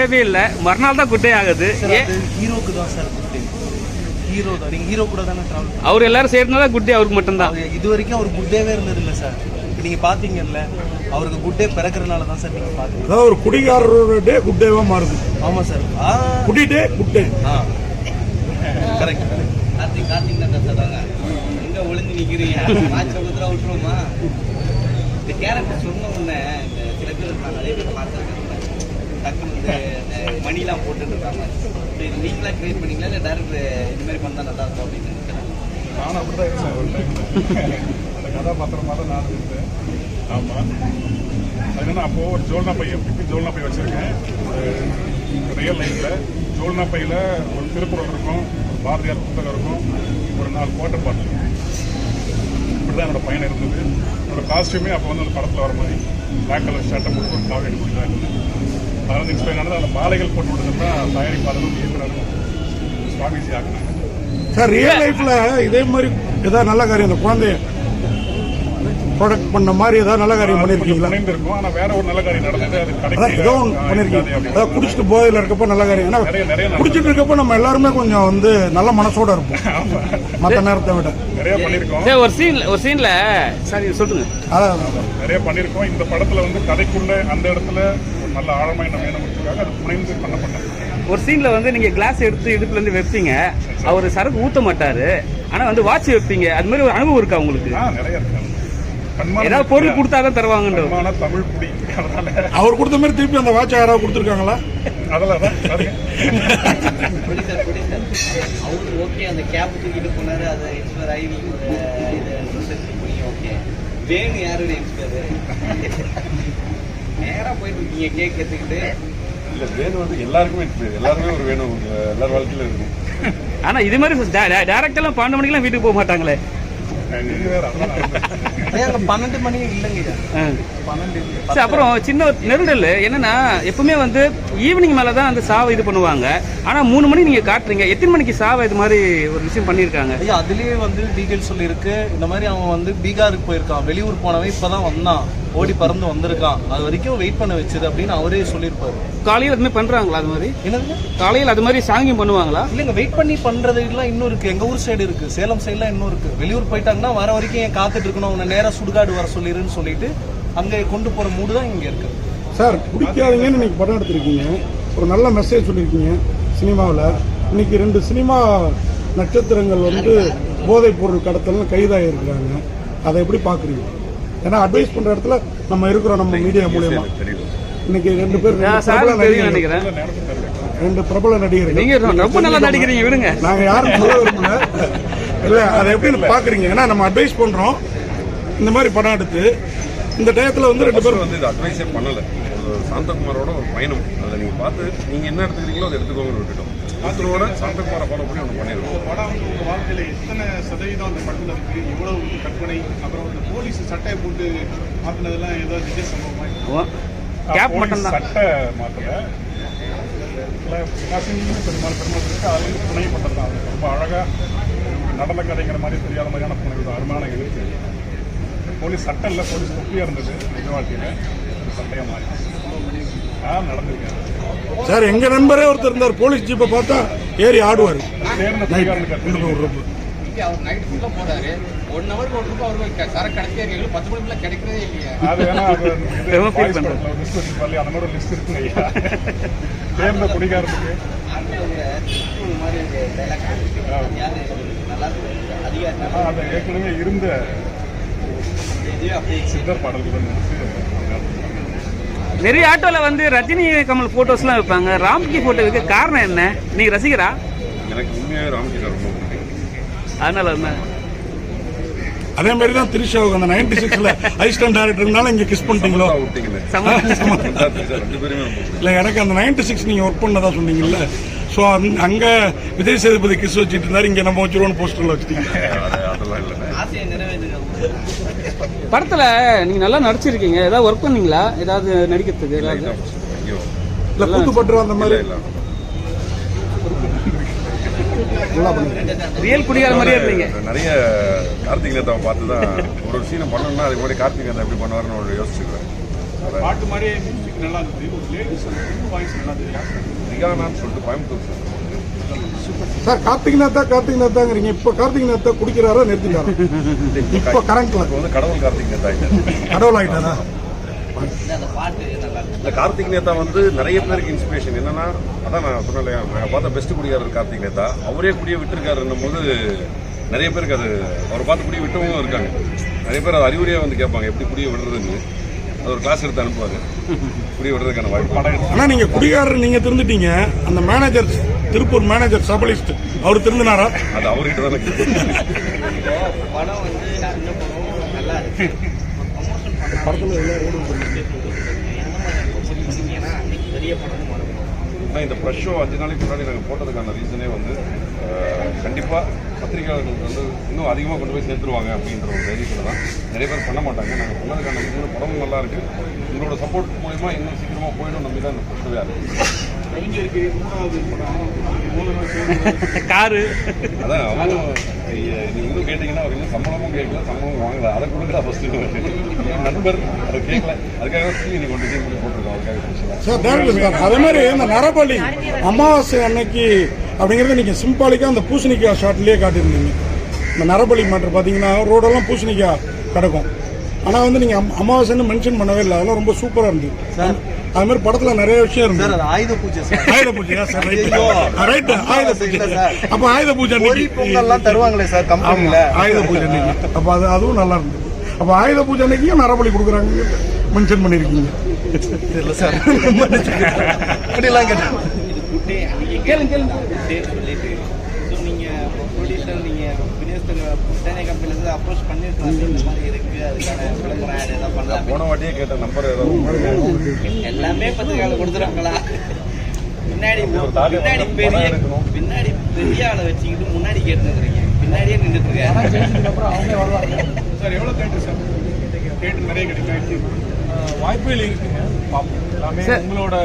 குட்டவே இல்லை. மறுநாள் தான் குட்டே ஆகுது. சார் ஹீரோக்கு தான் சார் குட்டே ஹீரோ தான். நீங்கள் ஹீரோ கூட தானே ட்ராவல் அவர் எல்லாரும் சேர்ந்தனால குட்டே அவருக்கு மட்டும்தான். இது வரைக்கும் அவர் குட்டேவே இருந்தது இல்லை சார் நீங்கள் பார்த்தீங்கல்ல அவருக்கு குட்டே பிறக்கிறனால தான் சார் நீங்கள் பார்த்தீங்க அதாவது ஒரு குடிகாரரோட டே குட் டேவா மாறுது. ஆமாம் சார். ஆ. குடி டே குட் டே ஆ கரெக்ட் கார்த்திக் கார்த்திக் தான் கத்துறாங்க எங்க ஒளிஞ்சு நிக்கிறீங்க? மாச்சு குத்துறா விட்டுருவோமா? இந்த கேரக்டர் சொன்ன உடனே இந்த சில பேர் நான் நிறைய பேர் பார்த்துருக்கேன் இந்த மணிலாம் போட்டுட்டு இருக்காங்க. இது நீங்களா கிரியேட் பண்ணீங்களா? இல்லை டேரக்டர் இந்த மாதிரி பண்ணா நல்லா இருக்கும் அப்படின்னு நினைக்கிறேன். நானும் அப்படி தான் இருந்தேன் ஒரு அந்த கதாபாத்திரமாக தான் நான் இருந்தேன். ஆமாம் அது என்ன அப்போது ஒரு ஜோல்னா பை எப்படி ஜோல்னா பை வச்சுருக்கேன். ரியல் லைஃப்பில் ஜோல்னா பையில் ஒரு திருக்குறள் இருக்கும் ஒரு பாரதியார் புத்தகம் இருக்கும். ஒரு நாலு குவார்டர் பாட்டில். இருக்கும் இப்படி தான் என்னோட பயணம் இருந்தது. என்னோட காஸ்ட்யூமே அப்போ வந்து அந்த படத்தில் வர மாதிரி. பிளாக் கலர் ஷர்ட்டை போட்டு ஒரு காவேரி குடி வந்து இன்ஸ்பயர் ஆனது அந்த மாலைகள் போட்டு விடுறது தான் தயாரிப்பாளரும் இயக்குனரும் சுவாமிஜி ஆக்குனாங்க. சார் ரியல் லைஃப்ல இதே மாதிரி ஏதாவது நல்ல காரியம் அந்த குழந்தைய ப்ரொடக்ட் பண்ண மாதிரி ஏதாவது நல்ல காரியம் பண்ணிருக்கீங்களா? இருக்கும் ஆனா வேற ஒரு நல்ல காரியம் நடந்தது. அது ஏதோ ஒன்று பண்ணிருக்கீங்க. அதாவது குடிச்சிட்டு போதையில் இருக்கப்ப நல்ல காரியம். ஏன்னா நிறைய நிறைய நடந்தது. குடிச்சிட்டு இருக்கப்ப நம்ம எல்லாருமே கொஞ்சம் வந்து நல்ல மனசோட இருப்போம். மற்ற நேரத்தை விட. நிறைய பண்ணிருக்கோம். சரி ஒரு சீன்ல ஒரு சீன்ல சாரி சொல்லுங்க. அதான். நிறைய பண்ணிருக்கோம். இந்த படத்துல வந்து கதைக்குள்ள அந்த இடத்துல நல்ல ஆழமா என்ன வேணுங்கிறதுக்காக அது புனைந்து பண்ணப்பட்டேன் ஒரு சீன்ல வந்து நீங்க கிளாஸ் எடுத்து இடுப்புல இருந்து வைப்பீங்க. அவர் சரக்கு ஊத்த மாட்டாரு. ஆனா வந்து வாட்ச் வைப்பீங்க. அது மாதிரி ஒரு அனுபவம் இருக்கா உங்களுக்கு? ஆ நிறைய இருக்கு. ஏதாவது பொருள் கொடுத்தாதான் தருவாங்கன்ற கண்மான தமிழ் குடி. அவர் கொடுத்த மாதிரி திருப்பி அந்த வாட்ச் யாராவது கொடுத்துருக்காங்களா? அதெல்லாம் தான் அவரு ஓகே அந்த கேப் தூக்கிட்டு போனாரு. அதை இன்ஸ்பயர் ஆகி நீங்க ஒரு இதை ரிசர்ச் பண்ணீங்க ஓகே வேணு யாருடைய இன்ஸ்பயர் நேரா போயிட்டு இருக்கீங்க கேக் எடுத்துக்கிட்டு. இல்ல வேணும் வந்து எல்லாருக்குமே இருக்கு. எல்லாருமே ஒரு வேணும் எல்லார் வாழ்க்கையில இருக்கும் ஆனா இது மாதிரி டேரக்ட் எல்லாம் பன்னெண்டு மணிக்கெல்லாம் வீட்டுக்கு போக மாட்டாங்களே? பன்னெண்டு மணி இல்லைங்க. சரி அப்புறம் சின்ன நெருடல். என்னன்னா எப்பவுமே வந்து ஈவினிங் மேல தான் அந்த சாவை இது பண்ணுவாங்க. ஆனா மூணு மணி நீங்க காட்டுறீங்க. எத்தனை மணிக்கு சாவை இது மாதிரி ஒரு விஷயம் பண்ணியிருக்காங்க? ஐயா அதுலயே வந்து டீடைல் சொல்லியிருக்கு. இந்த மாதிரி அவன் வந்து பீகாருக்கு போயிருக்கான். வெளியூர் போனவன் இப்பதான் வந்தான். ஓடி பறந்து வந்திருக்கான். அது வரைக்கும் வெயிட் பண்ண வச்சது அப்படின்னு அவரே சொல்லியிருப்பாரு. காலையில் அது மாதிரி பண்றாங்களா அது மாதிரி? என்னதுங்க? காலையில் அது மாதிரி சாங்கியம் பண்ணுவாங்களா? இல்லைங்க வெயிட் பண்ணி பண்றது எல்லாம் இன்னும் இருக்கு. எங்க ஊர் சைடு இருக்கு. சேலம் சைடுலாம் இன்னும் இருக்கு. வெளியூர் போயிட்டாங்கன்னா வர வரைக்கும் ஏன் காத்துட்டு இருக்கணும்? அவனை நேரா சுடுகாடு வர சொல்லிருன்னு சொல்லிட்டு அங்க கொண்டு போற மூடு தான் இங்க இருக்கு. சார் குடிக்காதீங்கன்னு இன்னைக்கு படம் எடுத்திருக்கீங்க. ஒரு நல்ல மெசேஜ் சொல்லியிருக்கீங்க சினிமாவில். இன்னைக்கு ரெண்டு சினிமா நட்சத்திரங்கள் வந்து போதைப் பொருள் கடத்தல் கைதாகி இருக்கிறாங்க அதை எப்படி பார்க்குறீங்க ஏன்னா அட்வைஸ் பண்ற இடத்துல நம்ம இருக்கிறோம் நம்ம மீடியா மூலியமா. இன்னைக்கு ரெண்டு பேர் நினைக்கிறேன். ரெண்டு பிரபல நடிகர்கள். நீங்க ரொம்ப நல்லா நடிக்கிறீங்க விடுங்க. நாங்க யாரும் சொல்ல விரும்பல. இல்ல அதை எப்படி பாக்குறீங்க? ஏன்னா நம்ம அட்வைஸ் பண்றோம். இந்த மாதிரி படம் எடுத்து இந்த டயத்துல வந்து ரெண்டு பேர் பேரும் வந்து இது அட்வைஸே பண்ணல. ஒரு சாந்தகுமாரோட ஒரு பயணம். அதை நீங்க பார்த்து நீங்க என்ன எடுத்துக்கிறீங்களோ அதை எடுத்துக்கோங்கன்னு விட்டுட்டோம். ஒருத்தரோட சாந்தகுமாரை ஃபாலோ பண்ணி ஒன்று பண்ணிடுவோம் படம் வந்து உங்க வாழ்க்கையில எத்தனை சதவீதம் அந்த படத்துல இருக்கு? இவ்வளவு வந்து கற்பனை? அப்புறம் இந்த போலீஸ் சட்டையை போட்டு மாத்தினதெல்லாம் ஏதோ நிஜ சம்பவமா? கேப் போலீஸ் மட்டும்தான். சட்டை மாத்தல. கசின்னு பெருமாள் பெருமாள் இருக்கு. அது வந்து புனை பட்டம் தான் அது ரொம்ப அழகா நடந்த கதைங்கிற மாதிரி தெரியாத மாதிரியான புனை தான் அருமையான எழுத்து. போலீஸ் சட்டம் இல்லை போலீஸ் தொப்பியா இருந்தது நிஜ வாழ்க்கையில. சட்டையா மாறி சார் எங்க நண்பரே ஒருத்தர் இருந்தார். போலீஸ் ஜீப்பை பார்த்தா ஏறி ஆடுவார். இருந்த சித்தர் பாடல்கள் நிறைய ஆட்டோல வந்து ரஜினி கமல் போட்டோஸ்லாம் வைப்பாங்க. ராம்கி போட்டோ வைக்க காரணம் என்ன? நீங்க ரசிகரா? எனக்கு உண்மையாகவே ராம்கி சார் ரொம்ப பிடிக்கும். அதனால என்ன? அதே மாதிரி தான் திரிஷாவுக்கு அந்த நைன்டி சிக்ஸ்ல அசிஸ்டன்ட் டேரக்டர்னால இங்க கிஸ் பண்ணிட்டீங்களோ? இல்ல எனக்கு அந்த நைன்டி சிக்ஸ் நீங்க ஒர்க் பண்ணதா சொன்னீங்கல்ல. ஸோ அங்க விஜய் சேதுபதி கிஸ் வச்சுட்டு இருந்தாரு இங்க நம்ம வச்சிருவோம் போஸ்டர்ல வச்சுட்டீங்க. படத்துல நீங்க நல்லா நடிச்சிருக்கீங்க. ஏதாவது ஒர்க் பண்ணீங்களா? ஏதாவது நடிக்கிறதுக்கு ஏதாவது? இல்ல கூத்து பட்டுரும் அந்த மாதிரி. ரியல் குடிகார மாதிரியே இருந்தீங்க நிறைய கார்த்திக் நேதாவை பார்த்து தான் ஒரு ஒரு சீனை பண்ணணும்னா அதுக்கு முன்னாடி கார்த்திக் நேதா எப்படி பண்ணுவாருன்னு ஒரு யோசிச்சுக்கிறேன். பாட்டு மாதிரியே மியூசிக் நல்லா இருந்தது. ஒரு லேடிஸ் வாய்ஸ் நல்லா இருந்தது ரியானான்னு சொல்லிட்டு கோயம்புத்தூர் சார். சார் கார்த்திக் நேத்தா கார்த்திக் நேத்தாங்கிறீங்க. இப்போ கார்த்திக் நேத்தா குடிக்கிறாரா நிறுத்திட்டாரா? இப்போ கரண்ட்ல வந்து கடவுள் கார்த்திக் கடவுள் இருக்கு. இந்த கார்த்திக் நேதா வந்து நிறைய பேருக்கு இன்ஸ்பிரேஷன் என்னன்னா அதான் நான் சொன்னேன் நான் பார்த்த பெஸ்ட் குடியாரர் கார்த்திக் நேதா அவரே குடிய விட்டுருக்காருன்னும் போது நிறைய பேருக்கு அது அவரை பார்த்து குடிய விட்டவங்களும் இருக்காங்க. நிறைய பேர் அது அறிவுரையாக வந்து கேட்பாங்க எப்படி குடிய விடுறதுன்னு. அது ஒரு கிளாஸ் எடுத்து அனுப்புவாரு. குடிய விடுறதுக்கான வாய்ப்பு. படம் ஆனா நீங்க குடிகாரர் நீங்க திருந்துட்டீங்க. அந்த மேனேஜர் திருப்பூர் மேனேஜர் சபலிஸ்ட் அவர் திருந்தினாரா? அது அவர்கிட்ட தான். கேட்கணும். இப்போ படம் ஆனால் இந்த ப்ரெஷ் ஷோ அஞ்சு நாளைக்கு முன்னாடி நாங்கள் போட்டதுக்கான ரீசனே வந்து கண்டிப்பாக பத்திரிகையாளர்களுக்கு வந்து இன்னும் அதிகமாக கொண்டு போய் சேர்த்துருவாங்க அப்படின்ற ஒரு தைரியத்தில் தான் நிறைய பேர் பண்ண மாட்டாங்க. நாங்கள் பண்ணதுக்கான ரீசன் படமும் நல்லா இருக்குது உங்களோட சப்போர்ட் மூலயமா இன்னும் சீக்கிரமாக போயிடும் நம்பி தான் இந்த ப்ரெஷ் ஷோவே கவிஞருக்கு மூணாவது படம்? காரு. அதான் அவரும் ஐய, நீங்க இன்னும் கேட்டீங்கன்னா அவர் இன்னும் சம்பளமும் கேட்கல சம்பளமும் வாங்கல. அதை கொடுக்குறா ஃபர்ஸ்ட் என் நண்பர் அதை கேட்கல. அதுக்காக ஸ்ரீ நீ கொண்டு போய் போட்டிருக்கோம் அதுக்காக ஸ்பெஷலாக சார் டேரக்டர் சார். அதே மாதிரி இந்த நரபலி அமாவாசை அன்னைக்கு அப்படிங்கறத நீங்க சிம்பாலிக்கா அந்த பூசணிக்காய் ஷாட்லயே காட்டியிருந்தீங்க. இந்த நரபலி மாற்று பாத்தீங்கன்னா ரோடெல்லாம் பூசணிக்காய் கிடக்கும். ஆனா வந்து நீங்க அம்- அமாவாசைன்னு மென்ஷன் பண்ணவே இல்லை. அதெல்லாம் ரொம்ப சூப்பரா இருந்தது. அது மாதிரி படத்துல நிறைய விஷயம் சார் இருந்தது அது ஆயுத பூஜை சார். ஆயுத பூஜையா சார் ரைட் ஐயோ. ரைட் ஆயுத பூஜை. சார். அப்ப ஆயுத பூஜை பொரி பொங்கல்லாம் தருவாங்களே சார் கம்பெனில. ஆயுத பூஜை அப்ப அது அதுவும் நல்லா இருந்தது. அப்ப ஆயுத பூஜை அன்னைக்கும் நரபலி கொடுக்குறாங்க? மென்ஷன் பண்ணிருக்கீங்க. தெரியல சார். இப்படிலாம் கேட்டேன் கேளுங்க கேளுங்க. குட்டே புத்தானே கம்பெனிலேருந்து அப்ரோச் பண்ணியிருக்கலாம் இந்த மாதிரி இருக்குது அதுக்கான விளம்பரம் ஆட் எதாவது பண்ணலாம் போன வாட்டியே கேட்ட நம்பர் எல்லாமே பத்திரிக்கையாளர் கொடுத்துருவாங்களா? பின்னாடி பின்னாடி பெரிய. பின்னாடி பெரிய ஆளை வச்சுக்கிட்டு முன்னாடி கேட்டுருக்கீங்க பின்னாடியே நின்றுட்டு இருக்காரு சார் எவ்வளோ தேட்டர் சார்? தேட்டர் நிறைய கிடைக்கும் வாய்ப்புகள் இருக்குங்க பார்ப்போம் எல்லாமே சார். உங்களோட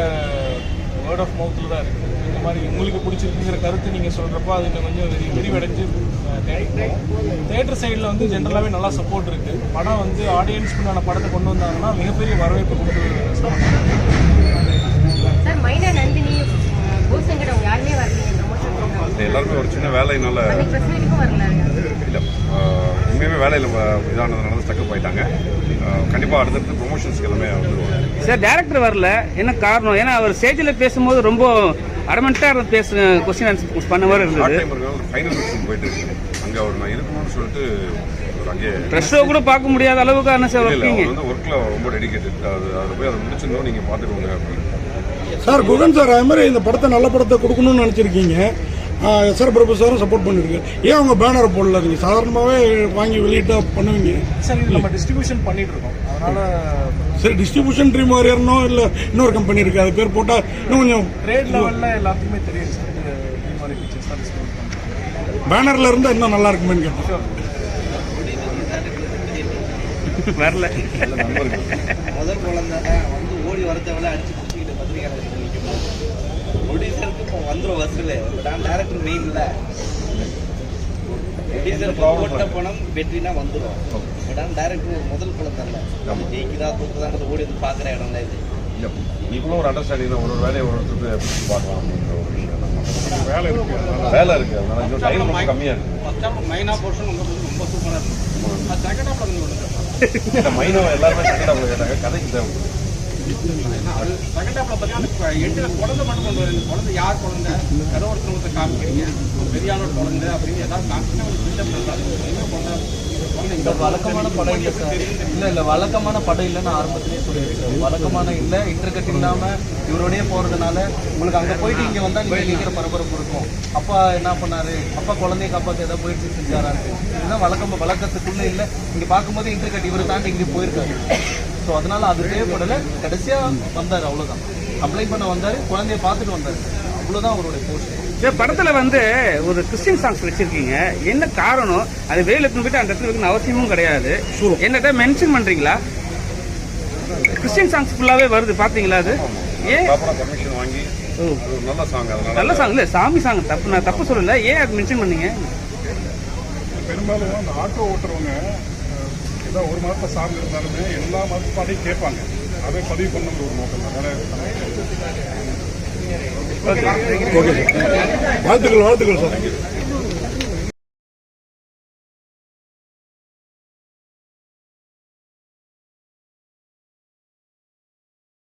வேர்ட் ஆஃப் மவுத்தில் தான் இருக்கு. இந்த மாதிரி உங்களுக்கு பிடிச்சிருக்குங்கிற கருத்து நீங்கள் சொல்கிறப்போ அது இன்னும் கொஞ்சம் விரி விரிவடைஞ்சு தேட்டர் சைடில் வந்து ஜென்ரலாகவே நல்லா சப்போர்ட் இருக்கு. படம் வந்து ஆடியன்ஸ்க்குண்டான படத்தை கொண்டு வந்தாங்கன்னா மிகப்பெரிய வரவேற்பு கொடுத்து எல்லாருமே ஒரு சின்ன வேலையினால இல்லை. உண்மையுமே வேலையில் இதானதுனால ஸ்டக்கப் ஆயிட்டாங்க. கண்டிப்பாக அடுத்தடுத்து ப்ரொமோஷன்ஸ்க்கு எல்லாமே வந்துருவாங்க. சார் டேரக்டர் வரல. என்ன காரணம்? ஏன்னா அவர் ஸ்டேஜில் பேசும்போது ரொம்ப அடமெண்ட்டாக பேச கொஸ்டின் ஆன்சர் பண்ண மாதிரி இருந்தது. ஃபைனல் போயிட்டு இருக்கு. அங்கே அவர் நான் இருக்கணும்னு சொல்லிட்டு அவர் அங்கே ஷோ கூட பார்க்க முடியாத அளவுக்கு என்ன சார் அவர் வந்து ஒர்க்கில் ரொம்ப டெடிக்கேட்டட் அது அதில் போய் அதை முடிச்சிருந்தோம் நீங்கள் பார்த்துக்கோங்க அப்படின்னு. சார் குகன் சார் அது மாதிரி இந்த படத்தை நல்ல படத்தை கொடுக்கணும்னு நினச்சிருக்கீங்க. எஸ்ஆர் பிரபு சாரும் சப்போர்ட் பண்ணிருக்கு ஏன் அவங்க பேனரை போடல? நீங்கள் சாதாரணமாகவே வாங்கி வெளியிட்டா பண்ணுவீங்க. சார் இது நம்ம டிஸ்ட்ரிபியூஷன் பண்ணிட்டு இருக்கோம் அதனால சரி டிஸ்ட்ரிபியூஷன் ட்ரீம் வாரியர்னோ இல்லை இன்னொரு கம்பெனி இருக்குது அது பேர் போட்டால் இன்னும் கொஞ்சம் ட்ரேட் லெவலில் எல்லாத்துக்குமே தெரியும் பேனரில் இருந்தால் இன்னும் நல்லா இருக்குமேன்னு கேட்டேன். வரல. முதல் குழந்தை வந்து ஓடி வரத்தவளை அடிச்சு பிடிச்சிக்கிட்டு பத்திரிக்கையாளர் நிற்கும் ப்ரொடியூசருக்கு இப்போ வந்துடும் வசூல். நான் டேரக்டர் மெயின் இல்லை ப்ரொடியூசருக்கு போட்ட பணம் வெற்றினா வந்துடும் பட் ஆனால் டேரக்டர் ஒரு முதல் குழந்தை இல்லை ஆமா. ஜெயிக்குதா தோக்குதாங்கிறது ஓடி வந்து பார்க்குற இடம் இல்லை இது. இல்லை நீங்களும் ஒரு அண்டர்ஸ்டாண்டிங் தான். ஒரு வேலையை ஒரு ஒருத்தருக்கு பார்க்கலாம் அப்படின்ற ஒரு விஷயம் தான். வேலை இருக்கு வேலை இருக்குது அதனால இன்னும் டைம் ரொம்ப கம்மியாக இருக்குது ஃபர்ஸ்ட் ஹாஃப் மைனா போர்ஷன் உங்களுக்கு ரொம்ப சூப்பராக இருக்கும் செகண்ட் ஹாஃப்ல கொஞ்சம் விடுங்க இந்த மைனோ எல்லாருமே செகண்ட் ஹாஃப்ல கேட்டாங்க. கதைக்கு தேவை செகண்ட் ஹாஃப்ல பார்த்தீங்கன்னா எட்டு குழந்தை மட்டும் கொண்டு வரீங்க குழந்தை யார் குழந்தை ஏதோ காமிக்கிறீங்க குழந்தை அப்படின்னு ஏதாவது காமிச்சிங்கன்னா ஒரு பில்டப் குழந்தை இந்த வழக்கமான படம் இல்லை சார் இல்லை இல்லை வழக்கமான படம் இல்லைன்னு ஆரம்பத்திலே சொல்லியிருக்கேன் வழக்கமான இல்லை இன்டர்கட் இல்லாமல் இவரோடய போகிறதுனால உங்களுக்கு அங்கே போயிட்டு இங்கே வந்தால் நீங்கள் நிற்கிற பரபரப்பு இருக்கும். அப்பா என்ன பண்ணாரு? அப்பா குழந்தைய காப்பாற்ற ஏதாவது முயற்சி செஞ்சாரான்னு இதுதான் வழக்கம் வழக்கத்துக்குள்ளே இல்லை. இங்கே பார்க்கும்போது இன்டர்கட் இவரை தாண்டி இங்கே போயிருக்காரு. ஸோ அதனால அது தேவைப்படலை. கடைசியாக வந்தார் அவ்வளோதான் அப்ளை பண்ண வந்தார் குழந்தைய பார்த்துட்டு வந்தார். அவ்வளோதான் அவருடைய போஸ்ட் சார் படத்துல வந்து ஒரு கிறிஸ்டின் சாங்ஸ் வச்சிருக்கீங்க. என்ன காரணம்? அது வெளியில எடுத்துன்னு போயிட்டு அந்த இடத்துல வைக்கணும் அவசியமும் கிடையாது. என்னட்ட மென்ஷன் பண்றீங்களா? கிறிஸ்டின் சாங்ஸ் ஃபுல்லாவே வருது பாத்தீங்களா அது? ஏன்? வாங்கி நல்ல சாங் அதனால நல்ல சாங் இல்ல சாமி சாங் தப்பு நான் தப்பு சொல்லல. ஏன் அது மென்ஷன் பண்ணீங்க? பெரும்பாலும் அந்த ஆட்டோ ஓட்டுறவங்க ஏதோ ஒரு மதத்தை சார்ந்து இருந்தாலுமே எல்லா மதப்பாடையும் கேட்பாங்க. அதை பதிவு பண்ணுங்கிற ஒரு நோக்கம் தான். வேற வாழ்த்துக்கள் வாழ்த்துக்கள் சார்